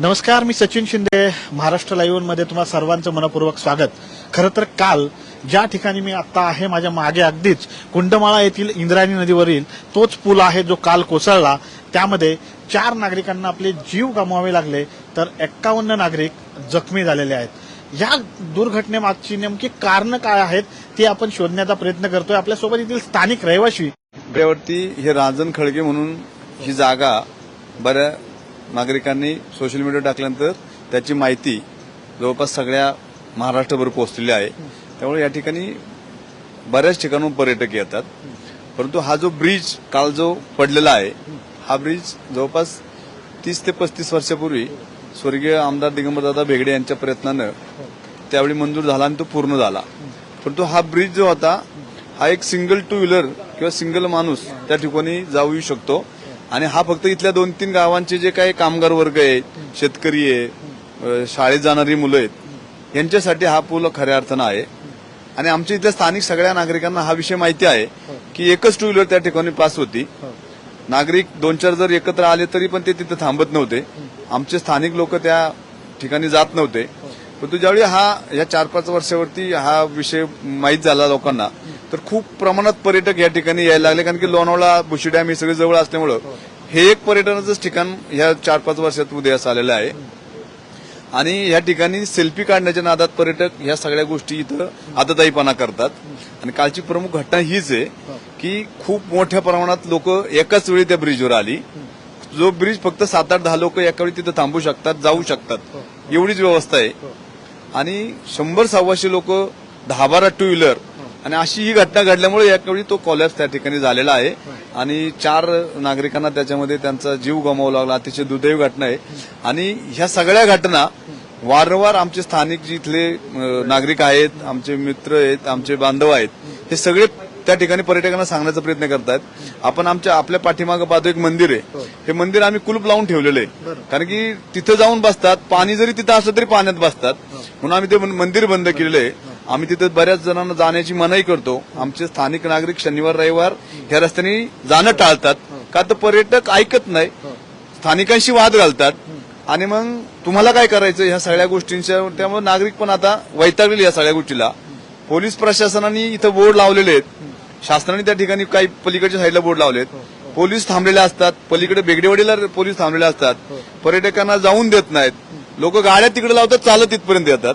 नमस्कार मी सचिन शिंदे महाराष्ट्र लाईव्हमध्ये तुम्हाला सर्वांचं मनपूर्वक स्वागत. खरं तर काल ज्या ठिकाणी मी आता आहे माझ्या मागे अगदीच कुंडमाळा येथील इंद्रायणी नदीवरील तोच पूल आहे जो काल कोसळला. त्यामध्ये चार नागरिकांना आपले जीव गमवावे लागले तर एक्कावन्न नागरिक जखमी झालेले आहेत. या दुर्घटनेमागची नेमकी कारणं काय आहेत ती आपण शोधण्याचा प्रयत्न करतोय. आपल्यासोबत येथील स्थानिक रहिवाशी. हे राजन खळगे म्हणून ही जागा बऱ्या नागरिकांनी सोशल मीडिया टाकल्यानंतर त्याची माहिती जवळपास सगळ्या महाराष्ट्रभर पोहोचलेली आहे. त्यामुळे या ठिकाणी बऱ्याच ठिकाणून पर्यटक येतात. परंतु हा जो ब्रिज काल जो पडलेला आहे हा ब्रिज जवळपास तीस ते पस्तीस वर्षापूर्वी स्वर्गीय आमदार दिगंबरदादा भेगडे यांच्या प्रयत्नानं त्यावेळी मंजूर झाला आणि तो पूर्ण झाला. परंतु हा ब्रिज जो होता हा एक सिंगल टू व्हीलर किंवा सिंगल माणूस त्या ठिकाणी जाऊ येऊ शकतो. आणि हा फक्त इथल्या दोन तीन गावांचे जे काही कामगार वर्ग आहेत शेतकरी आहे शाळेत जाणारी मुलं आहेत यांच्यासाठी हा पूल खऱ्या अर्थानं आहे. आणि आमच्या इथल्या स्थानिक सगळ्या नागरिकांना हा विषय माहिती आहे की एकच टू व्हीलर त्या ठिकाणी पास होती. नागरिक दोन चार जर एकत्र आले तरी पण ते तिथे थांबत नव्हते. आमचे स्थानिक लोक त्या ठिकाणी जात नव्हते. परंतु ज्यावेळी हा या चार पाच वर्षावरती हा विषय माहीत झाला लोकांना तर खूप प्रमाणात पर्यटक या ठिकाणी यायला लागले. कारण की लोणावळा बुशी डॅम हे सगळे जवळ असल्यामुळं हे एक पर्यटनाचंच ठिकाण ह्या चार पाच वर्षात उदयास आलेलं आहे. आणि या ठिकाणी सेल्फी काढण्याच्या नादात पर्यटक ह्या सगळ्या गोष्टी इथं आदताईपणा करतात. आणि कालची प्रमुख घटना हीच आहे की खूप मोठ्या प्रमाणात लोक एकाच वेळी त्या ब्रिजवर आली. जो ब्रिज फक्त सात आठ दहा लोक एका वेळी तिथं थांबू शकतात जाऊ शकतात. एवढीच व्यवस्था आहे. आणि शंभर सव्वाशे लोक दहा बारा टू व्हीलर आणि अशी ही घटना घडल्यामुळे यावेळी तो कॉलॅप्स त्या ठिकाणी झालेला आहे. आणि चार नागरिकांना त्याच्यामध्ये त्यांचा जीव गमावा लागला. अतिशय दुर्दैवी घटना आहे. आणि ह्या सगळ्या घटना वारंवार आमचे स्थानिक जिथले नागरिक आहेत आमचे मित्र आहेत आमचे बांधव आहेत हे सगळे त्या ठिकाणी पर्यटकांना सांगण्याचा प्रयत्न करतात आपण आमच्या आपल्या पाठीमागं पाहतो एक मंदिर आहे. हे. मंदिर आम्ही कुलूप लावून ठेवलेलं आहे. कारण की तिथं जाऊन बसतात पाणी जरी तिथं असलं तरी पाण्यात बसतात. म्हणून आम्ही ते मंदिर बंद केलेलं आहे. आम्ही तिथे बऱ्याच जणांना जाण्याची मनाई करतो. आमचे स्थानिक नागरिक शनिवार रविवार ह्या रस्त्याने जाणं टाळतात. का तर पर्यटक ऐकत नाही. स्थानिकांशी वाद घालतात. आणि मग तुम्हाला काय करायचं? ह्या सगळ्या गोष्टींच्या त्यामुळे नागरिक पण आता वैतागलेले या सगळ्या गोष्टीला. पोलीस प्रशासनाने इथं बोर्ड लावलेले आहेत. शासनाने त्या ठिकाणी काही पलीकडच्या साईडला बोर्ड लावलेत. पोलीस थांबलेले असतात. पलीकडे बेगडेवाडीला पोलीस थांबलेले असतात. पर्यटकांना जाऊन देत नाहीत. लोक गाड्या तिकडे लावतात चालत तिथपर्यंत येतात.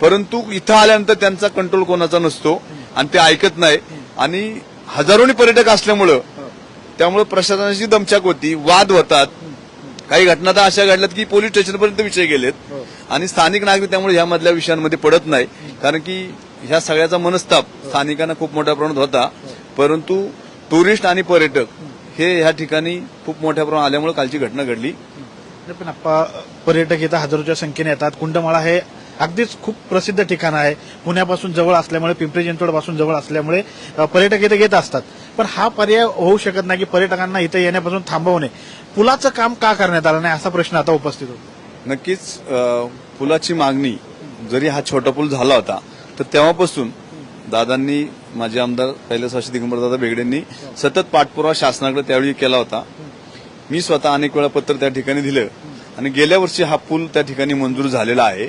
परंतु इथं आल्यानंतर त्यांचा कंट्रोल कोणाचा नसतो आणि ते ऐकत नाही. आणि हजारोनी पर्यटक असल्यामुळं त्यामुळे प्रशासनाची दमछाक होती वाद होतात. काही घटना तर अशा घडल्यात की पोलीस स्टेशनपर्यंत विषय गेलेत. आणि स्थानिक नागरिक त्यामुळे ह्या मधल्या विषयांमध्ये पडत नाही. कारण की ह्या सगळ्याचा मनस्ताप स्थानिकांना खूप मोठ्या प्रमाणात होता. परंतु टुरिस्ट आणि पर्यटक हे ह्या ठिकाणी खूप मोठ्या प्रमाणात आल्यामुळे कालची घटना घडली. पण आप्पा, पर्यटक इथं हजारोच्या संख्येने येतात. कुंडमाळा हे अगदीच खूप प्रसिद्ध ठिकाण आहे. पुण्यापासून जवळ असल्यामुळे पिंपरी चिंचवडपासून जवळ असल्यामुळे पर्यटक इथे येत असतात. पण हा पर्याय होऊ शकत नाही की पर्यटकांना इथे येण्यापासून थांबवणे. पुलाचं काम का करण्यात आलं नाही असा प्रश्न आता उपस्थित होतो. नक्कीच पुलाची मागणी जरी हा छोटा पूल झाला होता तर तेव्हापासून दादांनी माजी आमदार कैलासवासी दिगंबरदादा बेगडेंनी सतत पाठपुरावा शासनाकडे त्यावेळी केला होता. मी स्वतः अनेक वेळा पत्र त्या ठिकाणी दिलं. आणि गेल्या वर्षी हा पूल त्या ठिकाणी मंजूर झालेला आहे.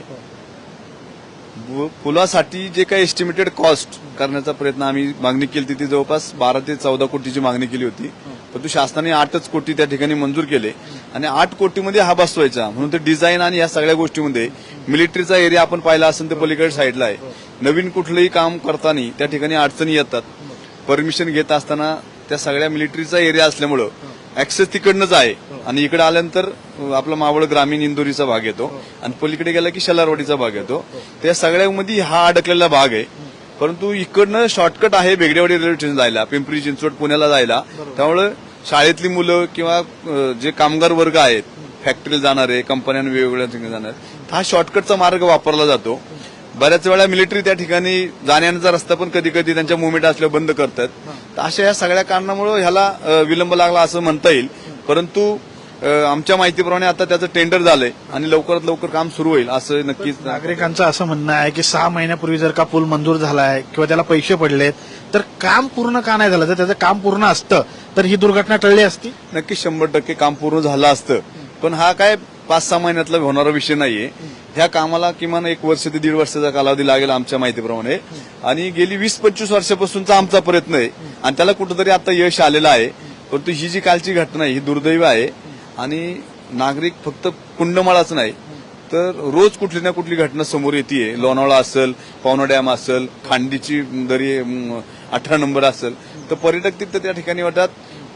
पुलासाठी जे काही एस्टिमेटेड कॉस्ट करण्याचा प्रयत्न आम्ही मागणी केली होती ती जवळपास बारा ते चौदा कोटीची मागणी केली होती. परंतु शासनाने आठच कोटी त्या ठिकाणी मंजूर केले आणि आठ कोटीमध्ये हा बसवायचा. म्हणून ते डिझाईन आणि या सगळ्या गोष्टीमध्ये मिलिटरीचा एरिया आपण पाहिला असेल तर पलीकडे साईडला आहे. नवीन कुठलंही काम करताना त्या ठिकाणी अडचणी येतात. परमिशन घेत असताना त्या सगळ्या मिलिटरीचा एरिया असल्यामुळं ऍक्सेस तिकडनंच आहे आणि इकडे आल्यानंतर आपला मावळ ग्रामीण इंदोरीचा भाग येतो. आणि पलीकडे गेला की शलारवाडीचा भाग येतो. त्या सगळ्यामध्ये हा अडकलेला भाग आहे. परंतु इकडनं शॉर्टकट आहे बेगडेवाडी रेल्वे स्टेशन जायला पिंपरी चिंचवड पुण्याला जायला. त्यामुळे शाळेतली मुलं किंवा जे कामगार वर्ग आहेत फॅक्टरीला जाणारे कंपन्यांना वेगवेगळ्या ठिकाणी जाणारे हा शॉर्टकटचा मार्ग वापरला जातो. बऱ्याच वेळा मिलिटरी त्या ठिकाणी जाण्याचा रस्ता पण कधी कधी त्यांच्या मुवमेंट असल्यावर बंद करतात. तर अशा या सगळ्या कारणामुळे ह्याला विलंब लागला असं म्हणता येईल. परंतु आमच्या माहितीप्रमाणे आता त्याचं टेंडर झालंय आणि लवकरात लवकर काम सुरू होईल असं नक्कीच नागरिकांचं असं म्हणणं आहे की सहा महिन्यापूर्वी जर का पूल मंजूर झाला आहे किंवा त्याला पैसे पडलेत तर काम पूर्ण का नाही झालं? जर त्याचं काम पूर्ण असतं तर ही दुर्घटना टळली असती? नक्की शंभर टक्के काम पूर्ण झालं असतं. पण हा काय पाच सहा महिन्यातला होणारा विषय नाहीये. ह्या कामाला किमान एक वर्ष ते दीड वर्षाचा कालावधी लागेल आमच्या माहितीप्रमाणे. आणि गेली वीस पंचवीस वर्षापासूनचा आमचा प्रयत्न आहे. आणि त्याला कुठंतरी आता यश आलेलं आहे. परंतु ही जी कालची घटना आहे ही दुर्दैव आहे. आणि नागरिक फक्त कुंडमाळाच नाही. तर रोज कुठली ना कुठली घटना समोर येते लोणावळा असेल पवना डॅम असेल खांडीची दरी अठरा नंबर असेल. तर पर्यटक तिथं त्या ठिकाणी वाटतात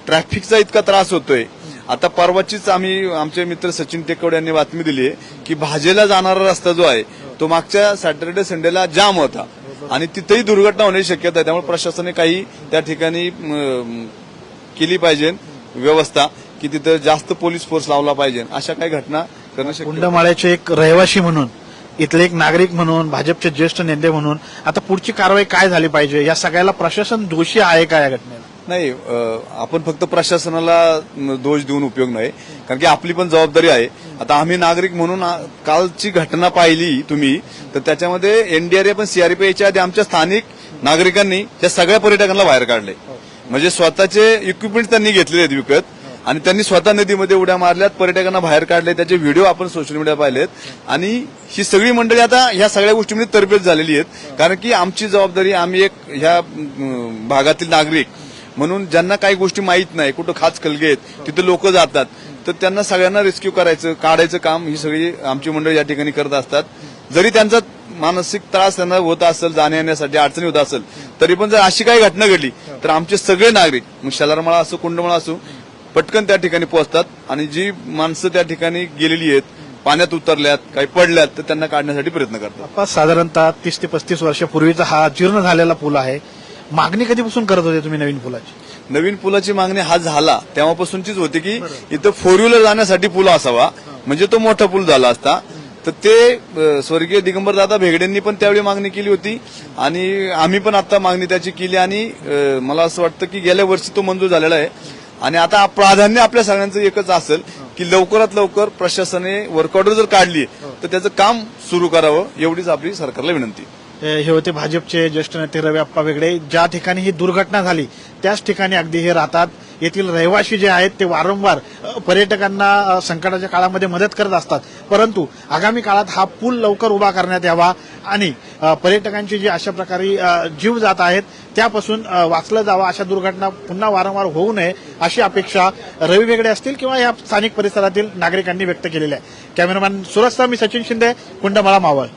ट्रॅफिकचा इतका त्रास होतोय. आता परवाचीच आम्ही आमचे मित्र सचिन टेकवडे यांनी बातमी दिली आहे की भाजेला जाणारा रस्ता जो आहे तो मागच्या सॅटर्डे संडेला जाम होता. आणि तिथेही दुर्घटना होण्याची शक्यता आहे. त्यामुळे प्रशासनाने काही त्या ठिकाणी केली पाहिजे व्यवस्था की तिथं जास्त पोलीस फोर्स लावला पाहिजे. अशा काही घटना करणं शक्य कुंडमाळ्याचे एक रहिवासी म्हणून इथले एक नागरिक म्हणून भाजपचे ज्येष्ठ नेते म्हणून आता पुढची कारवाई काय झाली पाहिजे? या सगळ्याला प्रशासन दोषी आहे का या घटनेला? नाही आपण फक्त प्रशासनाला दोष देऊन उपयोग नाही. कारण की आपली पण जबाबदारी आहे. आता आम्ही नागरिक म्हणून कालची घटना पाहिली तुम्ही तर त्याच्यामध्ये एनडीआरएफ आणि सीआरपी याच्या आधी आमच्या स्थानिक नागरिकांनी त्या सगळ्या पर्यटकांना बाहेर काढले. म्हणजे स्वतःचे इक्विपमेंट त्यांनी घेतलेले आहेत विकत आणि त्यांनी स्वतः नदीमध्ये उड्या मारल्यात पर्यटकांना बाहेर काढले. त्याचे व्हिडिओ आपण सोशल मीडिया पाहिलेत. आणि ही सगळी मंडळी आता ह्या सगळ्या गोष्टींमध्ये तरबेज झालेली आहेत. कारण की आमची जबाबदारी आम्ही एक ह्या भागातील नागरिक म्हणून ज्यांना काही गोष्टी माहीत नाही कुठं खाच खलगे आहेत तिथे लोक जातात तर त्यांना सगळ्यांना रेस्क्यू करायचं काढायचं काम ही सगळी आमची मंडळी या ठिकाणी करत असतात. जरी त्यांचा मानसिक त्रास त्यांना होत असेल जाण्या येण्यासाठी अडचणी होत असेल तरी पण जर अशी काही घटना घडली तर आमचे सगळे नागरिक मग शेलारमाळा असो कुंडमाळा असो पटकन त्या ठिकाणी पोहोचतात आणि जी माणसं त्या ठिकाणी गेलेली आहेत पाण्यात उतरल्यात काही पडल्यात तर त्यांना काढण्यासाठी प्रयत्न करतात. साधारणतः तीस ते पस्तीस वर्षापूर्वीचा हा जीर्ण झालेला पूल आहे. मागणी कधीपासून करत होते तुम्ही नवीन पुलाची? नवीन पुलाची मागणी हा झाला. तेव्हापासूनचीच होती की इथं फोर व्हीलर जाण्यासाठी पूल असावा. म्हणजे तो मोठा पूल झाला असता. तर ते अ, स्वर्गीय दिगंबर दादा भेगडेंनी पण त्यावेळी मागणी केली होती. आणि आम्ही पण आता मागणी त्याची केली आणि अ, मला असं वाटतं की गेल्या वर्षी तो मंजूर झालेला आहे. आणि आता प्राधान्य आपल्या सगळ्यांचं एकच असेल की लवकरात लवकर प्रशासनाने वर्क ऑर्डर जर काढली तर त्याचं काम सुरू करावं एवढीच आपली सरकारला विनंती. हे होते भाजपचे ज्येष्ठ नेते रवी आप्पा वेगळे. ज्या ठिकाणी ही दुर्घटना झाली त्याच ठिकाणी अगदी हे राहतात. येथील रहिवासी जे आहेत ते वारंवार पर्यटकांना संकटाच्या काळामध्ये मदत करत असतात. परंतु आगामी काळात हा पूल लवकर उभा करण्यात यावा आणि पर्यटकांची जी अशा प्रकारे जीव जात आहेत त्यापासून वाचलं जावं. अशा दुर्घटना पुन्हा वारंवार होऊ नये अशी अपेक्षा रवी वेगळे असतील किंवा या स्थानिक परिसरातील नागरिकांनी व्यक्त केलेली आहे. कॅमेरामॅन सुरजचा मी सचिन शिंदे कुंडमाळा मावळ.